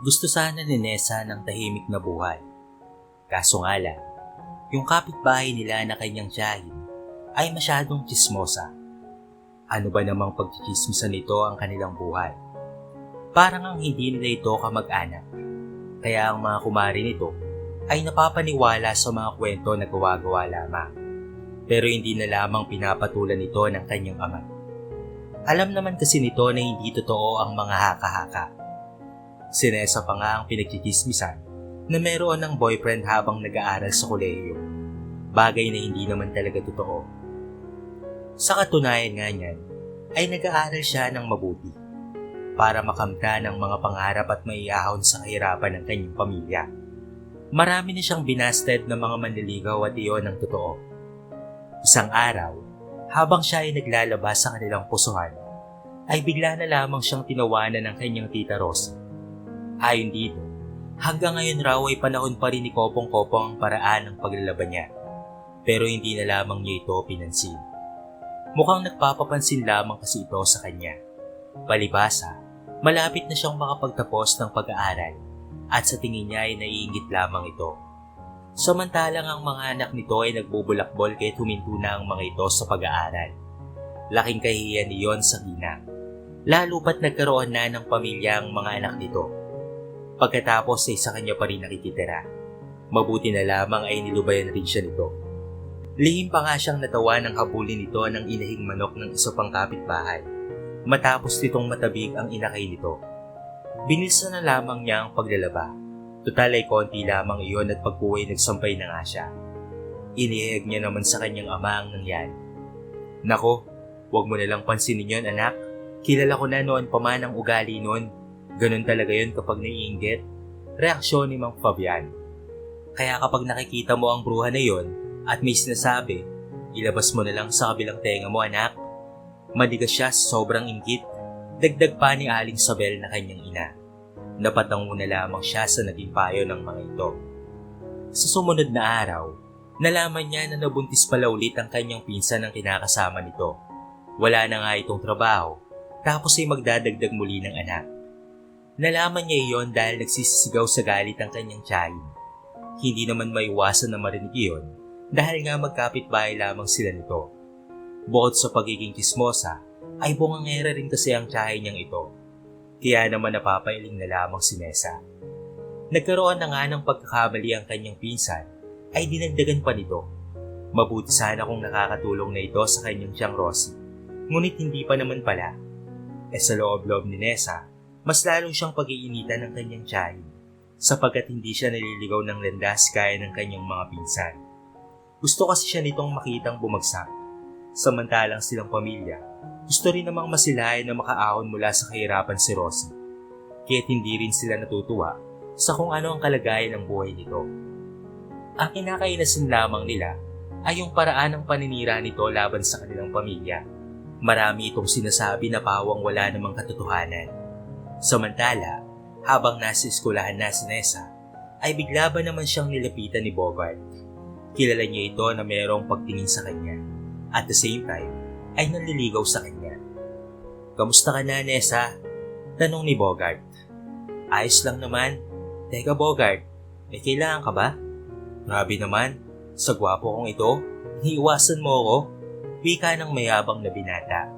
Gusto sana ni Nessa ng tahimik na buhay. Kaso nga lang, yung kapitbahay nila na kanyang tiyahin ay masyadong chismosa. Ano ba namang pagchichismisan nito ang kanilang buhay? Parang ang hindi nila ito kamag-anak. Kaya ang mga kumari nito ay napapaniwala sa mga kwento na gawa-gawa lamang. Pero hindi na lamang pinapatulan nito ng kanyang ama. Alam naman kasi nito na hindi totoo ang mga haka-haka. Sinesa pa nga ang pinagchichismisan na meron ng boyfriend habang nag-aaral sa kolehiyo. Bagay na hindi naman talaga totoo. Sa katunayan nga niyan, ay nag-aaral siya ng mabuti para makamta ng mga pangarap at maiahon sa kahirapan ng kanyang pamilya. Marami na siyang binasted ng mga manliligaw at iyon ang totoo. Isang araw, habang siya ay naglalabas sa kanilang pusuhan, ay bigla na lamang siyang tinawanan ng kanyang tita Rosie. Ayon dito, hanggang ngayon raw ay panahon pa rin ni Kopong-Kopong ang paraan ng paglalaban niya. Pero hindi na lamang niya ito pinansin. Mukhang nagpapapansin lamang kasi ito sa kanya. Palibasa, malapit na siyang makapagtapos ng pag-aaral at sa tingin niya ay naiingit lamang ito. Samantalang ang mga anak nito ay nagbubulakbol kahit huminto na ang mga ito sa pag-aaral. Laking kahihiyan niyon sa ina. Lalo pat nagkaroon na ng pamilya ang mga anak nito. Pagkatapos ay sa kanya pa rin nakikitira. Mabuti na lamang ay nilubayan rin siya nito. Lihim pa nga siyang natawa ng habulin nito ng inahing manok ng isa pang kapitbahay. Matapos nitong matabig ang inakay nito. Binilsa na lamang niya ang paglalaba. Total ay konti lamang iyon at pagkuhay nagsampay na nga siya. Iniheg niya naman sa kanyang ama ang nangyari. Nako, huwag mo nalang pansinin yon anak. Kilala ko na noon pa man ang ugali noon. Ganun talaga yun kapag naiinggit. Reaksyon ni Mang Fabian. Kaya kapag nakikita mo ang bruha na yon at may sinasabi, ilabas mo na lang sa kabilang tenga mo anak. Madigas siya sa sobrang inggit. Dagdag pa ni Aling Sabel na kanyang ina. Napatango na lamang siya sa naging payo ng mga ito. Sa sumunod na araw, nalaman niya na nabuntis pala ulit ang kanyang pinsan ng kinakasama nito. Wala na nga itong trabaho, tapos ay magdadagdag muli ng anak. Nalaman niya iyon dahil nagsisisigaw sa galit ang kanyang tiyahin. Hindi naman maiwasan na marinig iyon dahil nga magkapit-bahay lamang sila nito. Bukod sa pagiging kismosa, ay bungangera rin kasi ang tiyahin niyang ito. Kaya naman napapailing na lamang si Nessa. Nagkaroon na nga ng pagkakamali ang kanyang pinsan, ay dinagdagan pa nito. Mabuti sana kung nakakatulong na ito sa kanyang tiyang Rosie. Ngunit hindi pa naman pala. E sa loob-loob ni Nessa, mas lalong siyang pag-iinitan ng kanyang tiyahin sapagkat hindi siya naliligaw ng landas kaya ng kanyang mga pinsan. Gusto kasi siya nitong makitang bumagsak. Samantalang silang pamilya, gusto rin namang masilayan na makaahon mula sa kahirapan si Rosie. Kaya't hindi rin sila natutuwa sa kung ano ang kalagayan ng buhay nito. Ang kinakainasin lamang nila ay yung paraan ng paninira nito laban sa kanilang pamilya. Marami itong sinasabi na pawang wala namang katotohanan. Samantala, habang nasa eskulahan na si Nessa, ay bigla ba naman siyang nilapitan ni Bogart. Kilala niya ito na mayroong pagtingin sa kanya. At the same time, ay nanliligaw sa kanya. Kamusta ka na, Nessa? Tanong ni Bogart. Ayos lang naman. Teka, Bogart, may kailangan ka ba? Grabe naman, sa gwapo kong ito, hiiwasan mo ako. Wika ng mayabang na binata.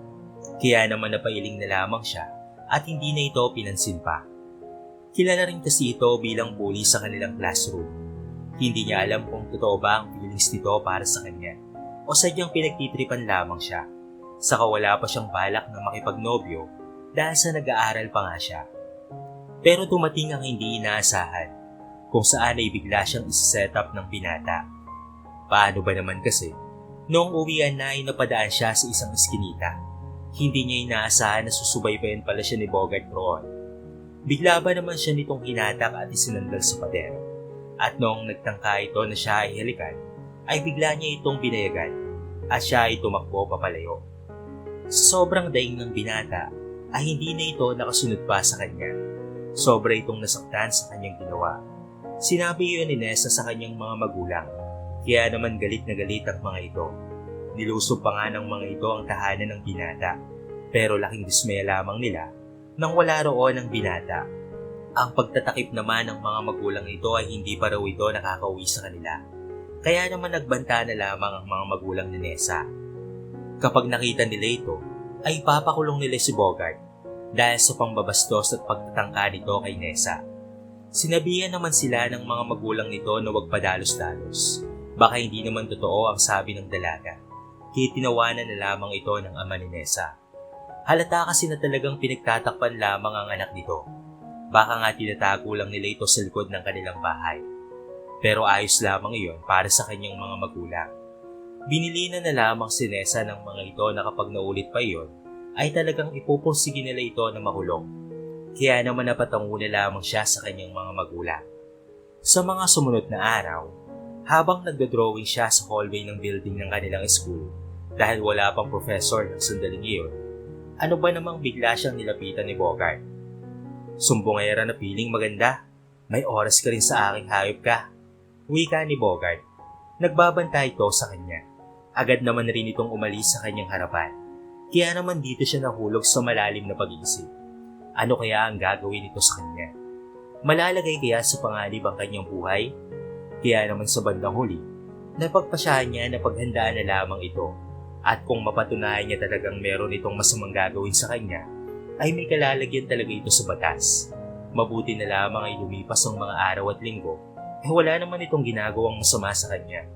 Kaya naman napailing na lamang siya at hindi na ito pinansin pa. Kilala rin kasi ito bilang bully sa kanilang classroom. Hindi niya alam kung totoo ba ang feelings nito para sa kanya o sadyang pinagtitripan lamang siya. Saka wala pa siyang balak na makipagnobyo dahil sa nag-aaral pa nga siya. Pero dumating ang hindi inaasahan kung saan ay bigla siyang isa-set up ng binata. Paano ba naman kasi? Noong uwian na ay napadaan siya sa isang eskinita. Hindi niya inaasahan na susubaybayan pala siya ni Bogart roon. Bigla ba naman siya nitong hinatak at isinandal sa pader? At noong nagtangka ito na siya ay halikan, ay bigla niya itong binayagan at siya ay tumakbo papalayo. Sobrang daing ng binata, ay hindi na ito nakasunod pa sa kanya. Sobra itong nasaktan sa kanyang ginawa. Sinabi yun ni Nessa sa kanyang mga magulang, kaya naman galit na galit ang mga ito. Nilusob pa nga ng mga ito ang tahanan ng binata, pero laking dismaya lamang nila nang wala roon ang binata. Ang pagtatakip naman ng mga magulang nito ay hindi pa raw ito nakakauwi sa kanila. Kaya naman nagbanta na lamang ang mga magulang ni Nessa. Kapag nakita nila ito, ay papakulong nila si Bogart dahil sa pangbabastos at pagtatangka nito kay Nessa. Sinabihan naman sila ng mga magulang nito na huwag padalos-dalos. Baka hindi naman totoo ang sabi ng dalaga. Kaya tinawanan na lamang ito ng ama ni Nessa. Halata kasi na talagang pinagtatakpan lamang ang anak nito. Baka nga tinatago lang nila ito sa likod ng kanilang bahay. Pero ayos lamang iyon para sa kanyang mga magulang. Binili na na lamang si Nessa ng mga ito na kapag naulit pa iyon, ay talagang ipupursige nila ito na makulong. Kaya naman napatango na lamang siya sa kanyang mga magulang. Sa mga sumunod na araw, habang nagdodrawing siya sa hallway ng building ng kanilang school, dahil wala pang professor ng sandaling iyon, ano ba namang bigla siyang nilapitan ni Bogart? Sumbongera na piling maganda. May oras ka rin sa aking hayop ka. Wika ni Bogart. Nagbabantay ito sa kanya. Agad naman rin itong umalis sa kanyang harapan. Kaya naman dito siya nahulog sa malalim na pag-iisip. Ano kaya ang gagawin nito sa kanya? Malalagay kaya sa panganib ang kanyang buhay? Kaya naman sa bandang huli, napagpasyahan niya na paghandaan na lamang ito. At kung mapatunayan niya talagang meron itong masamang gagawin sa kanya, ay may kalalagyan talaga ito sa batas. Mabuti na lamang ay lumipas ang mga araw at linggo, eh wala naman itong ginagawang masama sa kanya.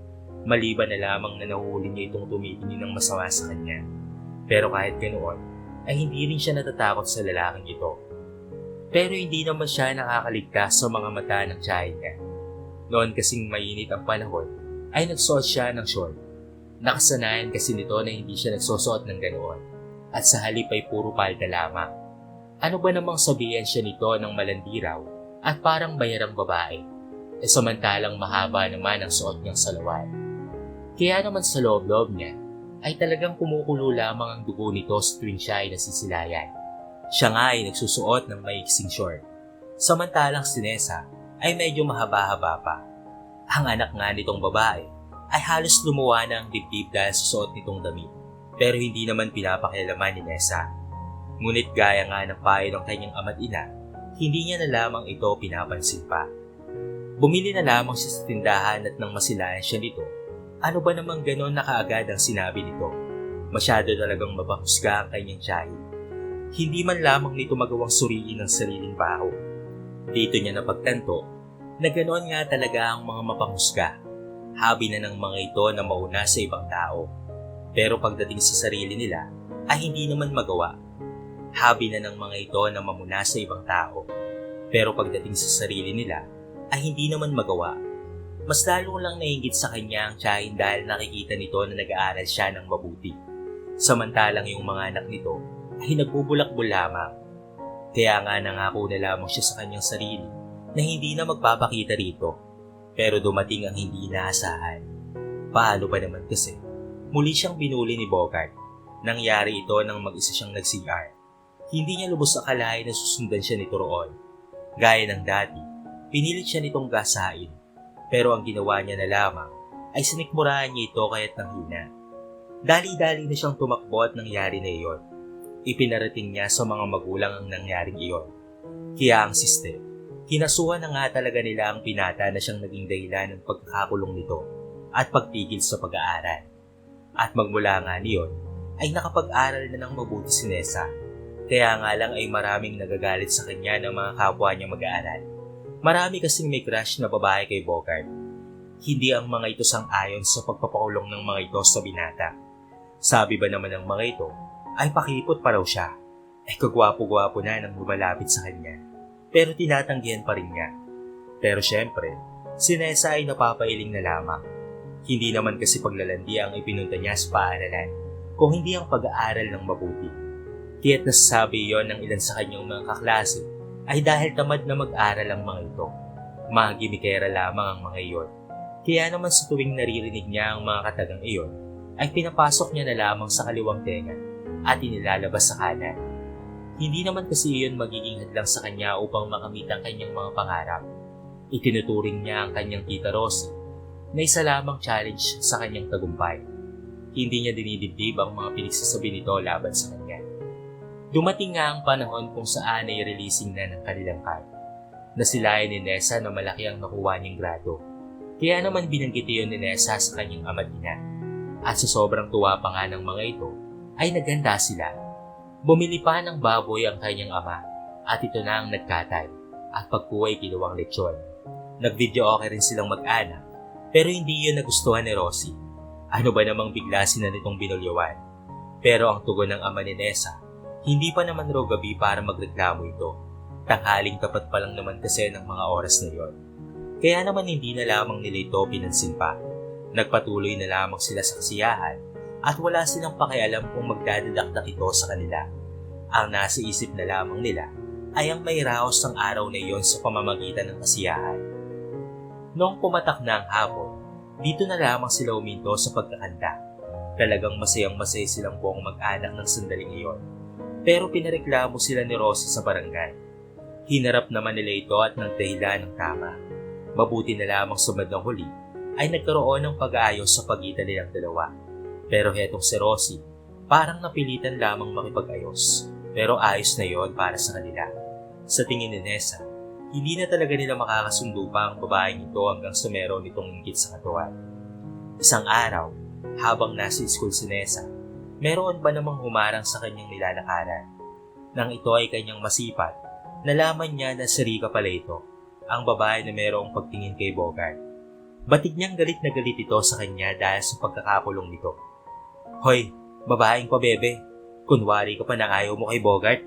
Maliban na lamang na nahuli niya itong tumitingin ng masama sa kanya. Pero kahit ganoon, ay hindi rin siya natatakot sa lalaking ito. Pero hindi naman siya nakakaligtas sa mga mata ng tiyahin niya. Noon kasing mainit ang panahon, ay nagsuot siya ng short. Nakasanayan kasi nito na hindi siya nagsusuot ng ganoon. At sa halip ay puro palda lamang. Ano ba namang sabihan siya nito ng malandiraw at parang bayarang babae? E samantalang mahaba naman ang suot niyang salawal. Kaya naman sa loob-loob niya, ay talagang kumukulo lamang ang dugo nito sa tuwing siya ay nasisilayan. Siya nga ay nagsusuot ng maiksing short. Samantalang si Nessa ay medyo mahaba-haba pa. Ang anak nga nitong babae ay halos lumuwa na ang dibdib dahil sa suot nitong damit. Pero hindi naman pinapakialaman ni Nessa. Ngunit gaya nga ng payo ng kanyang ama't ina, hindi niya na lamang ito pinapansin pa. Bumili na lamang siya sa tindahan at nang masilayan siya nito, ano ba namang ganon na kaagad ang sinabi nito? Masyado talagang mabahusga ang kanyang tiyahin. Hindi man lamang nito magawang suriin ang sariling baho. Dito niya napagtanto na ganoon nga talaga ang mga mapanghusga. Habi na ng mga ito na mauna sa ibang tao. Pero pagdating sa sarili nila, ay hindi naman magawa. Habi na ng mga ito na mamuna sa ibang tao. Pero pagdating sa sarili nila, ay hindi naman magawa. Mas lalo lang nainggit sa kanya ang tiyahin dahil nakikita nito na nag-aaral siya ng mabuti. Samantalang yung mga anak nito ay nagbubulakbol lamang. Kaya nga nangako na lamang siya sa kanyang sarili na hindi na magpapakita rito. Pero dumating ang hindi inaasahan. Paano ba naman kasi? Muli siyang binuli ni Bogart. Nangyari ito nang mag-isa siyang nag-CR. Hindi niya lubos akalain na susundan siya nito roon. Gaya ng dati, pinilit siya nitong gasain. Pero ang ginawa niya na lamang ay sinikmurahan niya ito kaya't nanghina. Dali-dali na siyang tumakbo at nangyari na iyon. Ipinarating niya sa mga magulang ang nangyaring iyon. Kaya ang siste, kinasuhan na nga talaga nila ang pinata na siyang naging dahilan ng pagkakakulong nito at pagpigil sa pag-aaral. At magmula nga niyon, ay nakapag-aral na ng mabuti si Nessa. Kaya nga lang ay maraming nagagalit sa kanya ng mga kapwa niya mag-aaral. Marami kasing may crush na babae kay Bogart. Hindi ang mga ito sang-ayon sa pagpapakulong ng mga ito sa binata. Sabi ba naman ng mga ito, ay pakipot pa raw siya. Eh kagwapo-gwapo na nang lumalapit sa kanya. Pero tinatanggihan pa rin niya. Pero syempre, si Nessa ay napapailing na lamang. Hindi naman kasi paglalandi ang ipinunta niya sa paaralan, kung hindi ang pag-aaral ng mabuti. Kaya't nasasabi yon ng ilan sa kanyang mga kaklase ay dahil tamad na mag-aral ang mga ito. Mga lamang ang mga iyon. Kaya naman sa tuwing naririnig niya ang mga katagang iyon, ay pinapasok niya na lamang sa kaliwang tenga at inilalabas sa kanan. Hindi naman kasi iyon magiging hadlang sa kanya upang makamit ang kanyang mga pangarap. Itinuturing niya ang kanyang tita Rosie na isa lamang challenge sa kanyang tagumpay. Hindi niya dinidibdib ang mga pinagsasabi nito laban sa kanya. Dumating nga ang panahon kung saan ay releasing na ng kanilang card. Nasilayan ni Nessa na malaki ang nakuha niyang grado. Kaya naman binanggit yun ni Nessa sa kanyang ama at ina. At sa sobrang tuwa pa nga ng mga ito, ay naganda sila. Bumili pa ng baboy ang kanyang ama at ito na ang nagkatay at pagkuha ay ginawang lechon. Nag-video okay rin silang mag-anak pero hindi yun nagustuhan ni Rosie. Ano ba namang bigla sila nitong binulyawan? Pero ang tugon ng ama ni Nessa, hindi pa naman raw gabi para magreklamo ito. Tanghaling tapat pa lang naman kasi ng mga oras na yon. Kaya naman hindi na lamang nila ito pinansin pa. Nagpatuloy na lamang sila sa kasiyahan at wala silang pakialam kung magdadadakdak ito sa kanila. Ang nasa isip na lamang nila ay ang may raos ng araw na iyon sa pamamagitan ng kasiyahan. Noong pumatak na ang hapon, dito na lamang sila uminto sa pagkakanta. Talagang masayang masaya silang buong mag-anak ng sandaling iyon. Pero pinareklamo sila ni Rosie sa barangay. Hinarap naman nila ito at nagdahilan ng tama. Mabuti na lamang sa bandang huli ay nagkaroon ng pag-aayos sa pagitan nilang dalawa. Pero hetong si Rosie, parang napilitan lamang makipag-ayos. Pero ayos na yon para sa kanila. Sa tingin ni Nessa, hindi na talaga nila makakasundo pa ang babaeng ito hanggang sa meron itong inggit sa katawan. Isang araw, habang nasa school si Nessa, meron ba namang humarang sa kanyang nilalakaran. Nang ito ay kanyang masipat, nalaman niya na si Rika pala ito, ang babae na merong pagtingin kay Bogart. Batig niyang galit na galit ito sa kanya dahil sa pagkakakulong nito. Hoy, babaeng pabebe, kunwari ka pa na ayaw mo kay Bogart.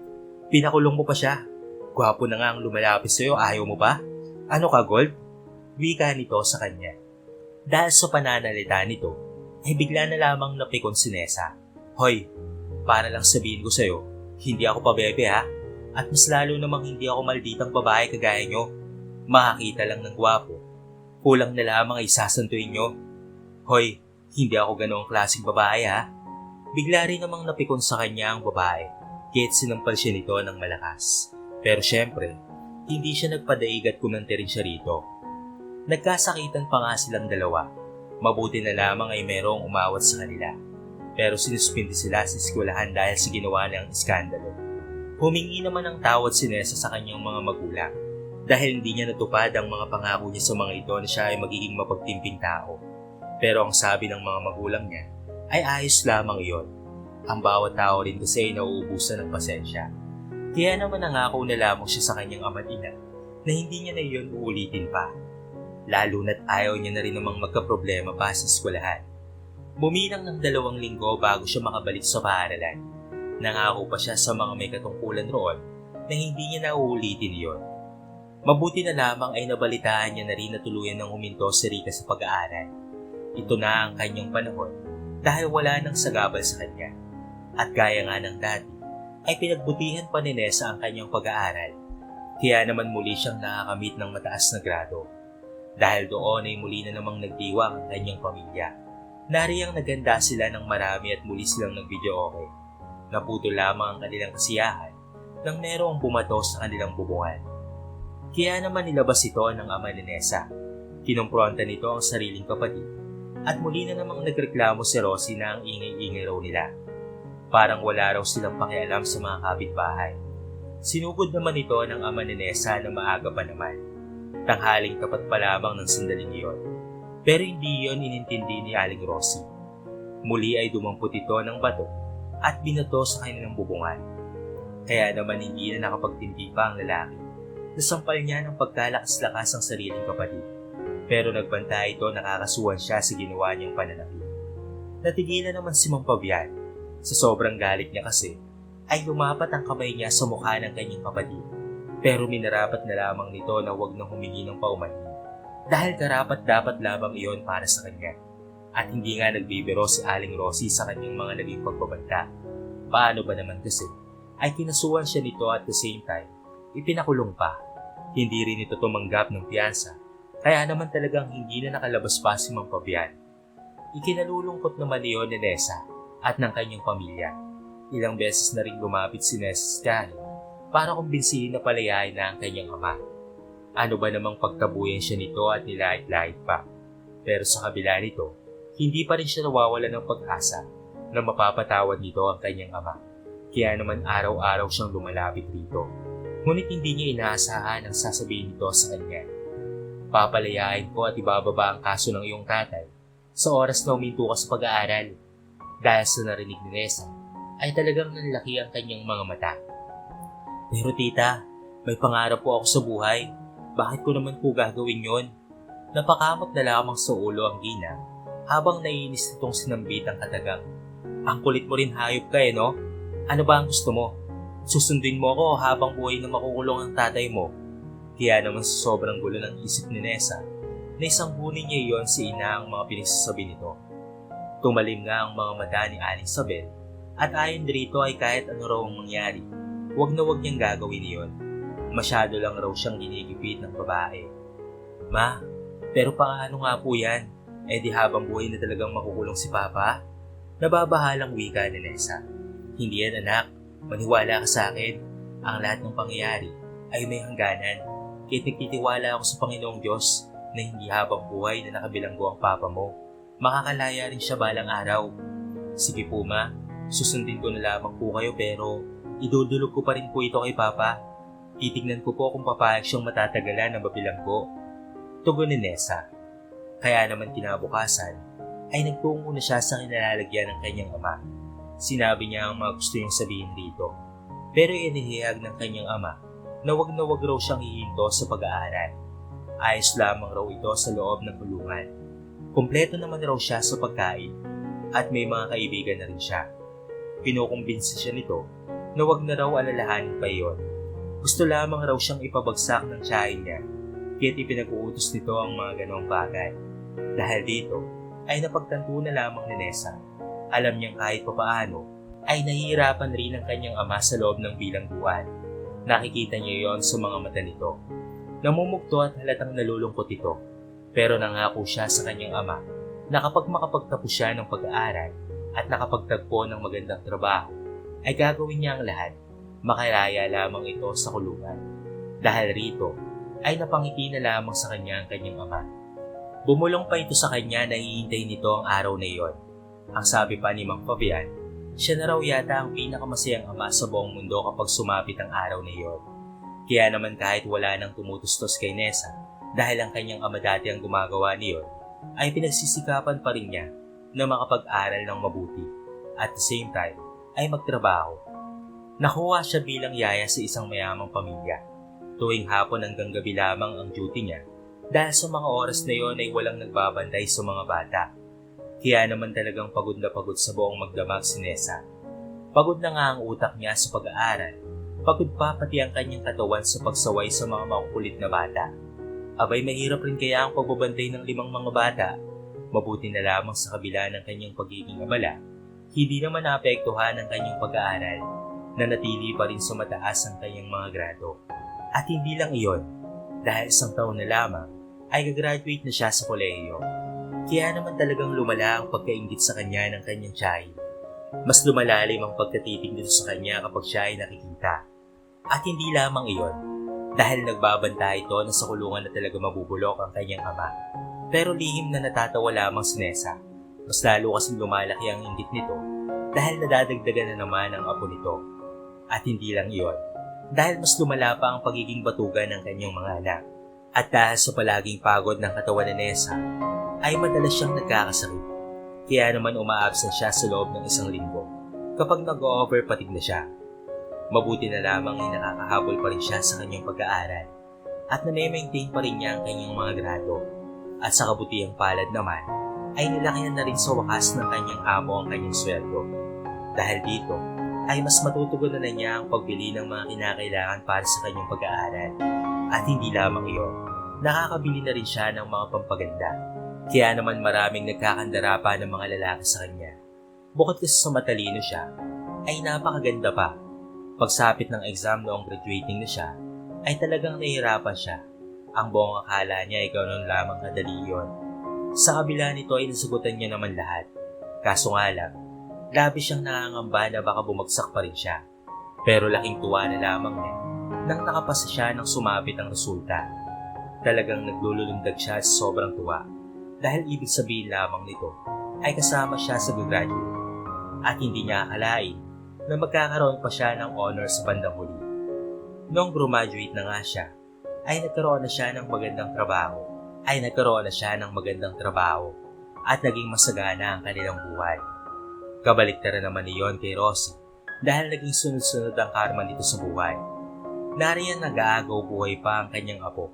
Pinakulong mo pa siya. Gwapo na nga ang lumalapit sa'yo, ayaw mo ba? Ano ka, Gold? Wika nito sa kanya. Dahil sa pananalita nito, ay bigla na lamang napikon si Nessa. Hoy, para lang sabihin ko sa'yo, hindi ako pabebe ha. At mas lalo namang hindi ako malditang babae kagaya nyo. Makakita lang ng gwapo. Kulang na lamang ay sasantuin nyo. Hoy, hindi ako ganoong klaseng babae ha. Bigla rin namang napikon sa kanya ang babae, kaya't sinampal siya nito ng malakas. Pero syempre, hindi siya nagpadaig at kumante rin siya rito. Nagkasakitan pa nga silang dalawa. Mabuti na lamang ay merong umawat sa kanila. Pero sinuspindi sila sa eskwelahan dahil sa ginawa niyang iskandalo. Humingi naman ng tawad si Nessa sa kanyang mga magulang dahil hindi niya natupad ang mga pangako niya sa mga ito na siya ay magiging mapagtimping tao. Pero ang sabi ng mga magulang niya ay ayos lamang iyon. Ang bawat tao rin kasi ay nauubusan ng pasensya. Kaya naman nangako na lamang siya sa kanyang ama ina na hindi niya na iyon uulitin pa. Lalo na't ayaw niya na rin namang magkaproblema pa sa eskwelahan. Bumilang ng dalawang linggo bago siya makabalik sa paaralan. Nangako pa siya sa mga may katungkulan roon na hindi niya na uulitin iyon. Mabuti na lamang ay nabalitaan niya na rin na tuluyan ng huminto si Rika sa pag-aaral. Ito na ang kanyang panahon dahil wala nang sagabal sa kanya. At gaya nga ng dati, ay pinagbutihan pa ni Nessa ang kanyang pag-aaral. Kaya naman muli siyang nakakamit ng mataas na grado. Dahil doon ay muli na namang nagdiwang ang kanyang pamilya. Nariyang naganda sila ng marami at muli silang nag-video okay. Naputo lamang ang kanilang kasiyahan nang merong bumato sa kanilang bubungan. Kaya naman nilabas ito ng ama ni Nessa. Kinumpronta nito ang sariling kapatid at muli na namang nagreklamo si Rosie na ang ingay-ingay raw nila. Parang wala raw silang pakialam sa mga kapitbahay. Sinugod naman ito ng ama ni Nessa na maaga pa naman. Tanghaling tapat pa lamang ng sandaling iyon. Pero hindi iyon inintindi ni Aling Rosie. Muli ay dumampot ito ng bato at binato sa kanilang bubungan. Kaya naman hindi na nakapagtindi pa ang lalaki. Nasampal niya ng pagkalakas-lakas ang sariling kapatid. Pero nagbanta ito nakakasuhan siya sa ginawa niyang pananakit. Natigilan naman si Mang Pabian. Sa sobrang galit niya kasi, ay lumapat ang kamay niya sa mukha ng kanyang kapatid. Pero minarapat na lamang nito na huwag nang humingi ng paumanhin. Dahil karapat dapat lamang iyon para sa kanya. At hindi nga nagbibiro si Aling Rosie sa kanyang mga naging pagbabanta. Paano ba naman kasi, ay kinasuhan siya nito at the same time, ipinakulong pa. Hindi rin ito tumanggap ng piyansa kaya naman talagang hindi na nakalabas pa si Mang Pabian. Ikinalulungkot naman niyon ni Nessa at ng kanyang pamilya. Ilang beses na rin lumapit si Nessa sa para kumbinsihin na palayain na ang kanyang ama. Ano ba namang pagtabuyan siya nito at nilait-lait pa. Pero sa kabila nito, hindi pa rin siya nawawala ng pag-asa na mapapatawad nito ang kanyang ama. Kaya naman araw-araw siyang lumalapit dito. Ngunit hindi niya inaasahan ang sasabihin nito sa kanya. Papalayain ko at ibababa ang kaso ng iyong tatay sa oras na uminto ka sa pag-aaral. Dahil sa narinig ni Nessa, ay talagang nanlaki ang kanyang mga mata. Pero tita, may pangarap po ako sa buhay. Bakit ko naman po gagawin yon? Napakamot na lamang sa ulo ang gina habang naiinis nitong sinambit ang katagang. Ang kulit mo rin hayop ka eh, no? Ano ba ang gusto mo? Susundin mo ako habang buhay na makukulong ang tatay mo. Kaya naman sa sobrang gulo ng isip ni Nessa, na isang huni niya iyon si ina ang mga pinagsasabi nito. Tumalim nga ang mga mata ni Aling Sabel at ayon dito ay kahit ano raw ang mangyari, huwag na huwag niyang gagawin iyon. Masyado lang raw siyang ginigipit ng babae. Ma, pero paano nga po yan? Eh di habang buhay na talagang makukulong si Papa? Nababahalang wika ni Nessa. Hindi yan anak, maniwala ka sa akin. Ang lahat ng pangyayari ay may hangganan. Kaya nagtitiwala ako sa Panginoong Diyos na hindi habang buhay na nakabilanggo ang Papa mo. Makakalaya rin siya balang araw. Sige po ma, susundin ko na lamang po kayo pero idudulog ko pa rin po ito kay Papa. Titignan ko po kung papayag siyang matatagalan ng mabilanggo. Tugon ni Nessa. Kaya naman kinabukasan, ay nagtungo na siya sa kinalalagyan ng kanyang ama. Sinabi niya ang mga gusto niyang sabihin dito. Pero inihiyag ng kanyang ama na wag na wag raw siyang hihinto sa pag-aaral. Ayos lamang raw ito sa loob ng kulungan. Kompleto naman raw siya sa pagkain at may mga kaibigan na rin siya. Kinukumbinsi siya nito na wag na raw alalahanin pa iyon. Gusto lamang raw siyang ipabagsak ng tiyahin niya kaya't ipinag-uutos nito ang mga ganong bagay. Dahil dito, ay napagtanto na lamang ni Nessa. Alam niyang kahit papaano, ay nahihirapan rin ang kanyang ama sa loob ng bilangguan. Nakikita niya yon sa mga mata nito. Namumugto at halatang nalulungkot ito. Pero nangako siya sa kanyang ama na kapag makapagtapos siya ng pag-aaral at nakapagtagpo ng magandang trabaho, ay gagawin niya ang lahat. Makaraya lamang ito sa kulungan. Dahil rito, ay napangiti na lamang sa kanya ang kanyang ama. Bumulong pa ito sa kanya na hihintay nito ang araw na iyon. Ang sabi pa ni Mang Fabian, siya na raw yata ang pinakamasayang ama sa buong mundo kapag sumapit ang araw na iyon. Kaya naman kahit wala nang tumutustos kay Nessa, dahil ang kanyang ama dati ang gumagawa niyon, ay pinagsisikapan pa rin niya na makapag-aral ng mabuti at the same time ay magtrabaho. Nakuha siya bilang yaya sa isang mayamang pamilya Tuwing hapon hanggang gabi lamang ang duty niya dahil sa mga oras na yon ay walang nagbabantay sa mga bata. Kaya naman talagang pagod na pagod sa buong magdamag si Nessa. Pagod na nga ang utak niya sa pag-aaral. Pagod pa pati ang kanyang katawan sa pagsaway sa mga makukulit na bata. Abay mahirap rin kaya ang pagbabantay ng limang mga bata. Mabuti na lamang sa kabila ng kanyang pagiging abala. Hindi naman naapektuhan ang kanyang pag-aaral na natili pa rin sa mataas ang kanyang mga grado. At hindi lang iyon, dahil isang taon na lamang ay gagraduate na siya sa kolehiyo. Kaya naman talagang lumala ang pagkaingit sa kanya ng kanyang tiyahin. Mas lumalalim ang pagkatitig nito sa kanya kapag siya ay nakikita. At hindi lamang iyon, dahil nagbabanta ito na sa kulungan na talaga mabubulok ang kanyang ama. Pero lihim na natatawa lamang si Nessa. Mas lalo kasing lumalaki ang ingit nito dahil nadadagdagan na naman ang apo nito. At hindi lang iyon, dahil mas lumala pa ang pagiging batugan ng kanyang mga anak. At dahil sa palaging pagod ng katawan ni Nessa, ay madalas siyang nagkakasakit. Kaya naman umaabsent siya sa loob ng isang linggo kapag nag-overpatig na siya. Mabuti na lamang ay nakakahabol pa rin siya sa kanyang pag-aaral at na-maintain pa rin niya ang kanyang mga grado. At sa kabutihang palad naman, ay nilakihan na rin sa wakas ng kanyang amo ang kanyang sweldo. Dahil dito, ay mas matutugunan na niya ang pagbili ng mga kinakailangan para sa kanyang pag-aaral. At hindi lamang iyon, nakakabili na rin siya ng mga pampaganda. Kaya naman maraming nagkakandara pa ng mga lalaki sa kanya. Bukod kasi sa matalino siya, ay napakaganda pa. Pagsapit ng exam noong graduating na siya, ay talagang nahihirapan siya. Ang buong akala niya ay ganoon lamang kadali yun. Sa kabila nito ay nasagutan niya naman lahat. Kaso nga lang, Labi siyang nangangamba na baka bumagsak pa rin siya. Pero laking tuwa na lamang niya nang nakapasa siya ng sumabit ang resulta. Talagang naglululundag siya sa sobrang tuwa dahil ibig sabihin lamang nito ay kasama siya sa graduate at hindi niya akalain na magkakaroon pa siya ng honor sa bandang huli. Noong graduate na nga siya, ay nagkaroon na siya ng magandang trabaho. Ay nagkaroon na siya ng magandang trabaho at naging masagana ang kanilang buhay. Kabaliktaran naman niyon kay Rosie dahil naging sunod-sunod ang karma nito sa buhay. Nariyan nag-aagaw buhay pa ang kanyang apo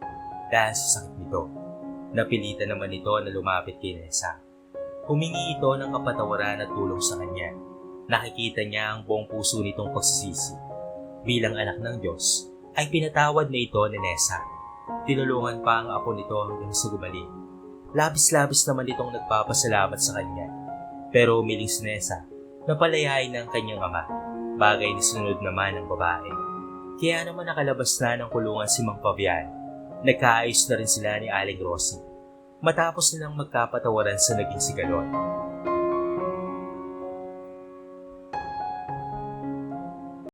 dahil sa sakit nito. Napilitan naman ito na lumapit kay Nessa. Humingi ito ng kapatawaran at tulong sa kanya. Nakikita niya ang buong puso nitong pagsisisi. Bilang anak ng Diyos, ay pinatawad na ito ni Nessa. Tinulungan pa ang apo nito hanggang sa gumaling. Labis-labis naman itong nagpapasalamat sa kanya. Pero umiling si Nessa na palayain ng kanyang ama. Bagay ni sunod naman ng babae. Kaya naman nakalabas na ng kulungan si Mang Fabian. Nagkaayos na rin sila ni Aling Rosie. Matapos nilang magkapatawaran sa naging sigalot.